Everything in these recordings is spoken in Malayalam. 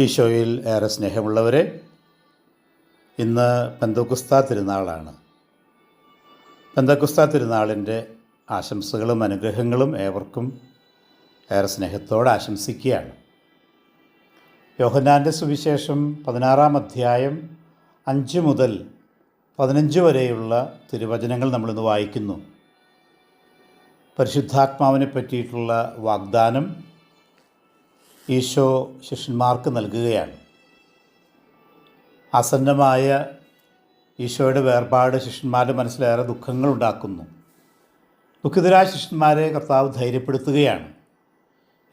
ഈശോയിൽ ഏറെ സ്നേഹമുള്ളവരെ ഇന്ന് പെന്തക്കുസ്ത തിരുനാളാണ്. പെന്തക്കുസ്ത തിരുനാളിന്റെ ആശംസകളും അനുഗ്രഹങ്ങളും ഏവർക്കും ഏറെ സ്നേഹത്തോടെ ആശംസിക്കുകയാണ്. യോഹന്നാന്റെ സുവിശേഷം പതിനാറാം അധ്യായം അഞ്ച് മുതൽ പതിനഞ്ച് വരെയുള്ള തിരുവചനങ്ങൾ നമ്മളിന്ന് വായിക്കുന്നു. പരിശുദ്ധാത്മാവിനെ പറ്റിയിട്ടുള്ള വാഗ്ദാനം ഈശോ ശിഷ്യന്മാർക്ക് നൽകുകയാണ്. അസന്നമായ ഈശോയുടെ വേർപാട് ശിഷ്യന്മാരുടെ മനസ്സിലേറെ ദുഃഖങ്ങൾ ഉണ്ടാക്കുന്നു. ദുഃഖിതരായ ശിഷ്യന്മാരെ കർത്താവ് ധൈര്യപ്പെടുത്തുകയാണ്.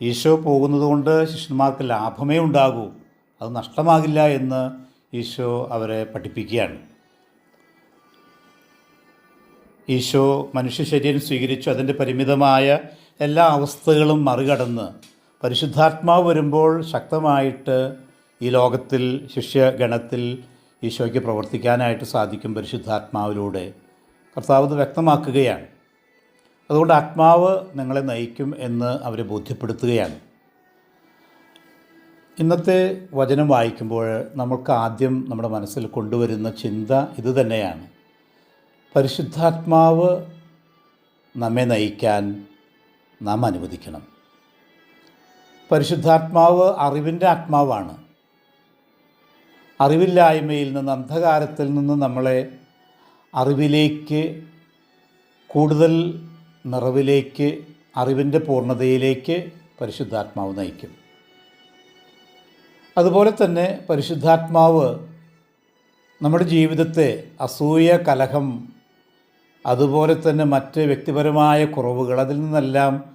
ഈശോ പോകുന്നതുകൊണ്ട് ശിഷ്യന്മാർക്ക് ലാഭമേ ഉണ്ടാകൂ അത് നഷ്ടമാകില്ല എന്ന് ഈശോ അവരെ പഠിപ്പിക്കുകയാണ്. ഈശോ മനുഷ്യ ശരീരം സ്വീകരിച്ചു അതിന്റെ പരിമിതമായ എല്ലാ അവസ്ഥകളും മറികടന്ന് പരിശുദ്ധാത്മാവ് വരുമ്പോൾ ശക്തമായിട്ട് ഈ ലോകത്തിൽ ശിഷ്യഗണത്തിൽ ഈശോയ്ക്ക് പ്രവർത്തിക്കാനായിട്ട് സാധിക്കും പരിശുദ്ധാത്മാവിലൂടെ. കർത്താവ് വ്യക്തമാക്കുകയാണ്. അതുകൊണ്ട് ആത്മാവ് നിങ്ങളെ നയിക്കും എന്ന് അവരെ ബോധ്യപ്പെടുത്തുകയാണ്. ഇന്നത്തെ വചനം വായിക്കുമ്പോൾ നമുക്ക് ആദ്യം നമ്മുടെ മനസ്സിൽ കൊണ്ടുവരുന്ന ചിന്ത ഇത് തന്നെയാണ്. പരിശുദ്ധാത്മാവ് നമ്മെ നയിക്കാൻ നാം അനുവദിക്കണം. പരിശുദ്ധാത്മാവ് അറിവിന്റെ ആത്മാവാണ്. അറിവില്ലായ്മയിൽ നിന്ന് അന്ധകാരത്തിൽ നിന്ന് നമ്മളെ അറിവിലേക്ക് കൂടുതൽ നിറവിലേക്ക് അറിവിന്റെ പൂർണതയിലേക്ക് പരിശുദ്ധാത്മാവ് നയിക്കും. അതുപോലെ തന്നെ പരിശുദ്ധാത്മാവ് നമ്മുടെ ജീവിതത്തെ അസൂയ കലഹം അതുപോലെ തന്നെ മറ്റ് വ്യക്തിപരമായ കുറവുകൾ അതിൽ നിന്നെല്ലാം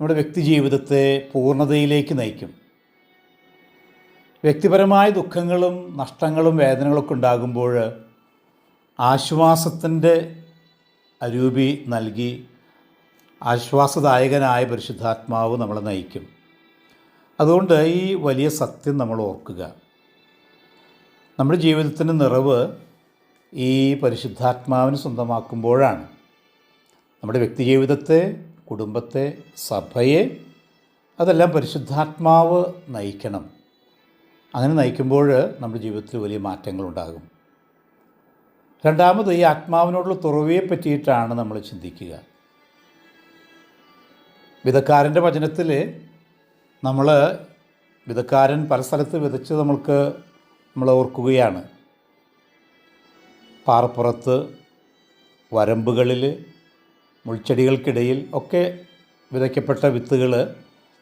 നമ്മുടെ വ്യക്തി ജീവിതത്തെ പൂർണതയിലേക്ക് നയിക്കും. വ്യക്തിപരമായ ദുഃഖങ്ങളും നഷ്ടങ്ങളും വേദനകളൊക്കെ ഉണ്ടാകുമ്പോൾ ആശ്വാസത്തിന്റെ അരൂപി നൽകി ആശ്വാസദായകനായ പരിശുദ്ധാത്മാവ് നമ്മളെ നയിക്കും. അതുകൊണ്ട് ഈ വലിയ സത്യം നമ്മൾ ഓർക്കുക. നമ്മുടെ ജീവിതത്തിന്റെ നിറവ് ഈ പരിശുദ്ധാത്മാവിന് സ്വന്തമാക്കുമ്പോഴാണ്. നമ്മുടെ വ്യക്തിജീവിതത്തെ കുടുംബത്തെ സഭയെ അതെല്ലാം പരിശുദ്ധാത്മാവ് നയിക്കണം. അങ്ങനെ നയിക്കുമ്പോൾ നമ്മുടെ ജീവിതത്തിൽ വലിയ മാറ്റങ്ങളുണ്ടാകും. രണ്ടാമത് ഈ ആത്മാവിനോടുള്ള തുറവിയെ പറ്റിയിട്ടാണ് നമ്മൾ ചിന്തിക്കുക. വിധക്കാരന്റെ വചനത്തിൽ നമ്മൾ വിധക്കാരൻ പല സ്ഥലത്ത് വിതച്ച് നമ്മൾക്ക് നമ്മൾ ഓർക്കുകയാണ്. പാറപ്പുറത്ത് വരമ്പുകളിൽ മുൾച്ചെടികൾക്കിടയിൽ ഒക്കെ വിതയ്ക്കപ്പെട്ട വിത്തുകൾ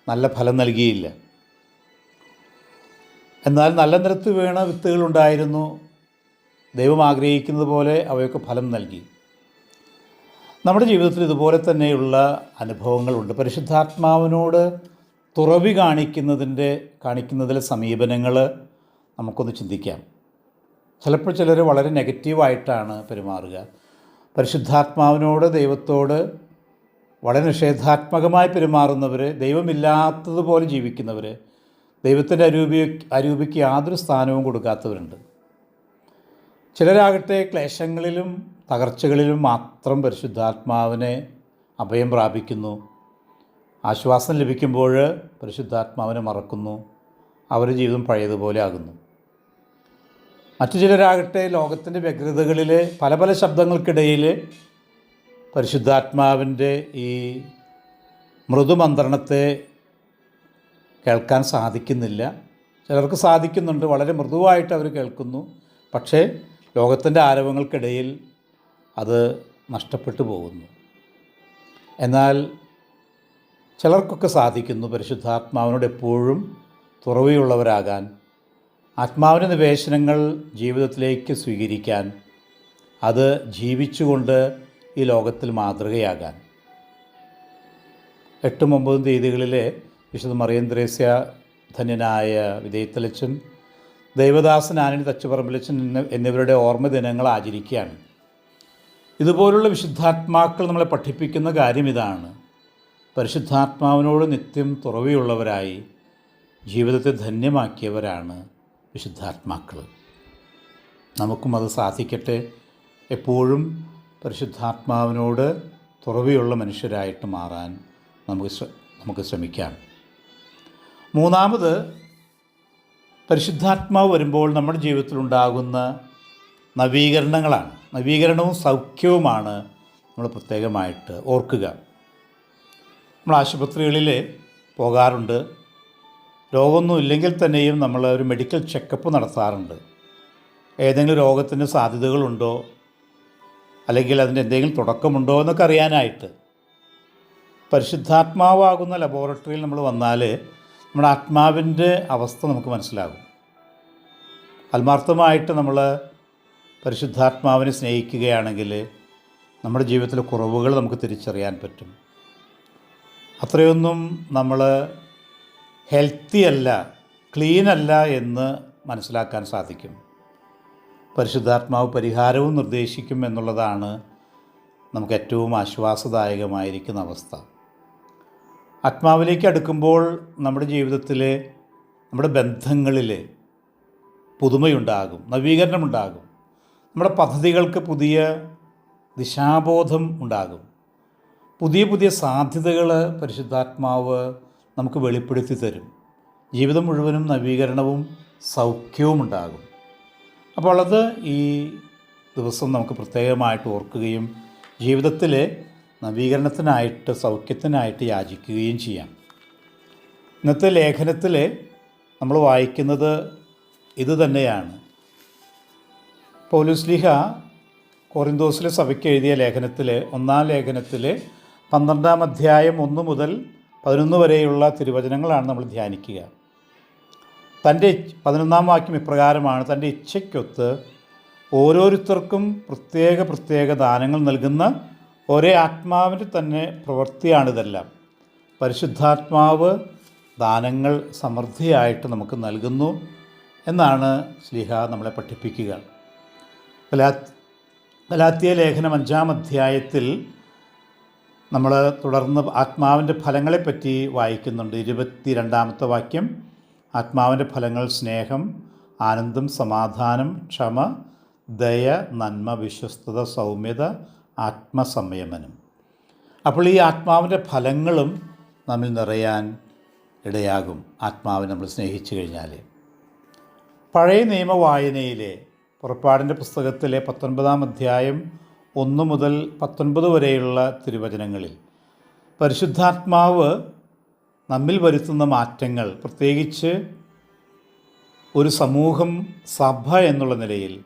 നല്ല ഫലം നൽകിയില്ല. എന്നാൽ നല്ല നിരത്ത് വീണ വിത്തുകളുണ്ടായിരുന്നു ദൈവം ആഗ്രഹിക്കുന്നത് പോലെ അവയൊക്കെ ഫലം നൽകി. നമ്മുടെ ജീവിതത്തിൽ ഇതുപോലെ തന്നെയുള്ള അനുഭവങ്ങളുണ്ട്. പരിശുദ്ധാത്മാവിനോട് തുറവി കാണിക്കുന്നതിന്റെ കാണിക്കുന്നതിലെ സമീപനങ്ങൾ നമുക്കൊന്ന് ചിന്തിക്കാം. ചിലപ്പോൾ ചിലർ വളരെ നെഗറ്റീവായിട്ടാണ് പെരുമാറുക. പരിശുദ്ധാത്മാവിനോട് ദൈവത്തോട് വളരെ നിഷേധാത്മകമായി പെരുമാറുന്നവർ ദൈവമില്ലാത്തതുപോലെ ജീവിക്കുന്നവർ ദൈവത്തിന്റെ അരൂപി അരൂപിക്ക് യാതൊരു സ്ഥാനവും കൊടുക്കാത്തവരുണ്ട്. ചിലരാകട്ടെ ക്ലേശങ്ങളിലും തകർച്ചകളിലും മാത്രം പരിശുദ്ധാത്മാവിനെ അഭയം പ്രാപിക്കുന്നു. ആശ്വാസം ലഭിക്കുമ്പോൾ പരിശുദ്ധാത്മാവിനെ മറക്കുന്നു. അവരുടെ ജീവിതം പഴയതുപോലെ ആകുന്നു. മറ്റു ചിലരാകട്ടെ ലോകത്തിന്റെ വ്യഗ്രതകളിൽ പല പല ശബ്ദങ്ങൾക്കിടയിൽ പരിശുദ്ധാത്മാവിന്റെ ഈ മൃദുമന്ത്രണത്തെ കേൾക്കാൻ സാധിക്കുന്നില്ല. ചിലർക്ക് സാധിക്കുന്നുണ്ട് വളരെ മൃദുവായിട്ട് അവർ കേൾക്കുന്നു. പക്ഷേ ലോകത്തിന്റെ ആരവങ്ങൾക്കിടയിൽ അത് നഷ്ടപ്പെട്ടു പോകുന്നു. എന്നാൽ ചിലർക്കൊക്കെ സാധിക്കുന്നു പരിശുദ്ധാത്മാവിനോട് എപ്പോഴും തുറവിയുള്ളവരാകാൻ. ആത്മാവിന്റെ നിവേശനങ്ങൾ ജീവിതത്തിലേക്ക് സ്വീകരിക്കാൻ അത് ജീവിച്ചുകൊണ്ട് ഈ ലോകത്തിൽ മാതൃകയാകാൻ. എട്ടും ഒമ്പതും തീയതികളിലെ വിശുദ്ധ മറിയന്ദ്രേസ്യ ധന്യനായ വിധേയത്തലച്ചൻ ദൈവദാസൻ ആനണി തച്ചുപറമ്പിലച്ചൻ എന്നിവരുടെ ഓർമ്മ ദിനങ്ങൾ ആചരിക്കുകയാണ്. ഇതുപോലുള്ള വിശുദ്ധാത്മാക്കൾ നമ്മളെ പഠിപ്പിക്കുന്ന കാര്യം ഇതാണ്. പരിശുദ്ധാത്മാവിനോട് നിത്യം തുറവിയുള്ളവരായി ജീവിതത്തെ ധന്യമാക്കിയവരാണ് വിശുദ്ധാത്മാക്കൾ നമുക്കും അത് സാധിക്കട്ടെ. എപ്പോഴും പരിശുദ്ധാത്മാവിനോട് തുറവിയുള്ള മനുഷ്യരായിട്ട് മാറാൻ നമുക്ക് നമുക്ക് ശ്രമിക്കാം. മൂന്നാമത് പരിശുദ്ധാത്മാവ് വരുമ്പോൾ നമ്മുടെ ജീവിതത്തിലുണ്ടാകുന്ന നവീകരണങ്ങളാണ്. നവീകരണവും സൗഖ്യവുമാണ് നമ്മൾ പ്രത്യേകമായിട്ട് ഓർക്കുക. നമ്മൾ ആശുപത്രികളിൽ പോകാറുണ്ട്. രോഗമൊന്നും ഇല്ലെങ്കിൽ തന്നെയും നമ്മൾ ഒരു മെഡിക്കൽ ചെക്കപ്പ് നടത്താറുണ്ട്. ഏതെങ്കിലും രോഗത്തിന് സാധ്യതകളുണ്ടോ? അല്ലെങ്കിൽ അതിന്റെ എന്തെങ്കിലും തുടക്കമുണ്ടോ എന്നൊക്കെ അറിയാനായിട്ട്. പരിശുദ്ധാത്മാവാകുന്ന ലബോറട്ടറിയിൽ നമ്മൾ വന്നാൽ നമ്മുടെ ആത്മാവിന്റെ അവസ്ഥ നമുക്ക് മനസ്സിലാകും. ആത്മാർത്ഥമായിട്ട് നമ്മൾ പരിശുദ്ധാത്മാവിനെ സ്നേഹിക്കുകയാണെങ്കിൽ നമ്മുടെ ജീവിതത്തിലെ കുറവുകൾ നമുക്ക് തിരിച്ചറിയാൻ പറ്റും. അത്രയൊന്നും നമ്മൾ ഹെൽത്തി അല്ല ക്ലീൻ അല്ല എന്ന് മനസ്സിലാക്കാൻ സാധിക്കും. പരിശുദ്ധാത്മാവ് പരിഹാരവും നിർദ്ദേശിക്കും എന്നുള്ളതാണ് നമുക്ക് ഏറ്റവും ആശ്വാസദായകമായിരിക്കുന്ന അവസ്ഥ. ആത്മാവിലേക്ക് അടുക്കുമ്പോൾ നമ്മുടെ ജീവിതത്തിൽ നമ്മുടെ ബന്ധങ്ങളിൽ പുതുമയുണ്ടാകും നവീകരണമുണ്ടാകും. നമ്മുടെ പദ്ധതികൾക്ക് പുതിയ ദിശാബോധം ഉണ്ടാകും. പുതിയ പുതിയ സാധ്യതകൾ പരിശുദ്ധാത്മാവ് നമുക്ക് വെളിപ്പെടുത്തി തരും. ജീവിതം മുഴുവനും നവീകരണവും സൗഖ്യവും ഉണ്ടാകും. അപ്പോൾ അത് ഈ ദിവസം നമുക്ക് പ്രത്യേകമായിട്ട് ഓർക്കുകയും ജീവിതത്തിലെ നവീകരണത്തിനായിട്ട് സൗഖ്യത്തിനായിട്ട് യാചിക്കുകയും ചെയ്യാം. ഇന്നത്തെ ലേഖനത്തിൽ നമ്മൾ വായിക്കുന്നത് ഇത് തന്നെയാണ്. പൗലുസ്ലിഹ കോറിന്തോസിലെ സഭയ്ക്ക് എഴുതിയ ലേഖനത്തിൽ ഒന്നാം ലേഖനത്തിൽ പന്ത്രണ്ടാം അധ്യായം ഒന്ന് മുതൽ പതിനൊന്ന് വരെയുള്ള തിരുവചനങ്ങളാണ് നമ്മൾ ധ്യാനിക്കുക. തന്റെ പതിനൊന്നാം വാക്യം ഇപ്രകാരമാണ് തന്റെ ഇച്ഛയ്ക്കൊത്ത് ഓരോരുത്തർക്കും പ്രത്യേക പ്രത്യേക ദാനങ്ങൾ നൽകുന്ന ഒരേ ആത്മാവിന്റെ തന്നെ പ്രവൃത്തിയാണിതെല്ലാം. പരിശുദ്ധാത്മാവ് ദാനങ്ങൾ സമൃദ്ധിയായിട്ട് നമുക്ക് നൽകുന്നു എന്നാണ് സ്ലിഹ നമ്മളെ പഠിപ്പിക്കുക. ഗലാത്തിയ ലേഖനം അഞ്ചാം അധ്യായത്തിൽ നമ്മൾ തുടർന്ന് ആത്മാവിന്റെ ഫലങ്ങളെപ്പറ്റി വായിക്കുന്നുണ്ട്. ഇരുപത്തി രണ്ടാമത്തെ വാക്യം ആത്മാവിന്റെ ഫലങ്ങൾ സ്നേഹം ആനന്ദം സമാധാനം ക്ഷമ ദയ നന്മ വിശ്വസ്തത സൗമ്യത ആത്മസംയമനം. അപ്പോൾ ഈ ആത്മാവിന്റെ ഫലങ്ങളും നമ്മിൽ നിറയാൻ ഇടയാകും. ആത്മാവിനെ നമ്മൾ സ്നേഹിച്ചു കഴിഞ്ഞാൽ. പഴയ നിയമ വായനയിലെ പുറപ്പാടിന്റെ പുസ്തകത്തിലെ പത്തൊൻപതാം അധ്യായം ഒന്ന് മുതൽ പത്തൊൻപത് വരെയുള്ള തിരുവചനങ്ങളിൽ പരിശുദ്ധാത്മാവ് നമ്മിൽ വരുത്തുന്ന മാറ്റങ്ങൾ പ്രത്യേകിച്ച് ഒരു സമൂഹം സഭ എന്നുള്ള നിലയിൽ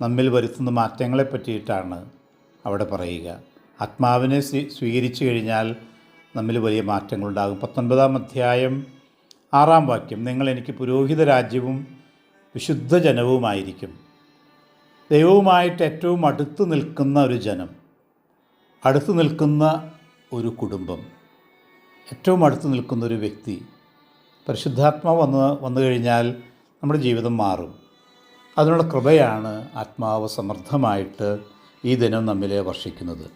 നമ്മിൽ വരുത്തുന്ന മാറ്റങ്ങളെ പറ്റിയിട്ടാണ് അവിടെ പറയുക. ആത്മാവിനെ സ്വീ സ്വീകരിച്ചു കഴിഞ്ഞാൽ നമ്മിൽ വലിയ മാറ്റങ്ങളുണ്ടാകും. പത്തൊൻപതാം അധ്യായം ആറാം വാക്യം നിങ്ങൾ എനിക്ക് പുരോഹിത രാജ്യവും വിശുദ്ധ ജനവുമായിരിക്കും ദൈവവുമായിട്ട് ഏറ്റവും അടുത്ത് നിൽക്കുന്ന ഒരു ജനം അടുത്ത് നിൽക്കുന്ന ഒരു കുടുംബം ഏറ്റവും അടുത്ത് നിൽക്കുന്ന ഒരു വ്യക്തി പരിശുദ്ധാത്മാവ് വന്ന് വന്നു കഴിഞ്ഞാൽ നമ്മുടെ ജീവിതം മാറും. അതിനുള്ള കൃപയാണ് ആത്മാവ് സമൃദ്ധമായിട്ട് ഈ ദിനം നമ്മിലെ വർഷിക്കുന്നത്.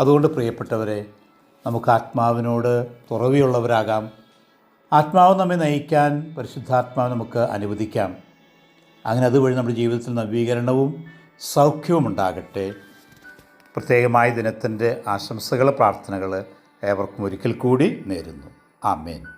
അതുകൊണ്ട് പ്രിയപ്പെട്ടവരെ നമുക്ക് ആത്മാവിനോട് തുറവിയുള്ളവരാകാം. ആത്മാവ് നമ്മെ നയിക്കാൻ പരിശുദ്ധാത്മാവ് നമുക്ക് അനുവദിക്കാം. അങ്ങനെ അതുവഴി നമ്മുടെ ജീവിതത്തിൽ നവീകരണവും സൗഖ്യവും ഉണ്ടാകട്ടെ. പ്രത്യേകമായ ദിനത്തിന്റെ ആശംസകൾ പ്രാർത്ഥനകൾ ഏവർക്കും ഒരിക്കൽ കൂടി നേരുന്നു. ആമേൻ.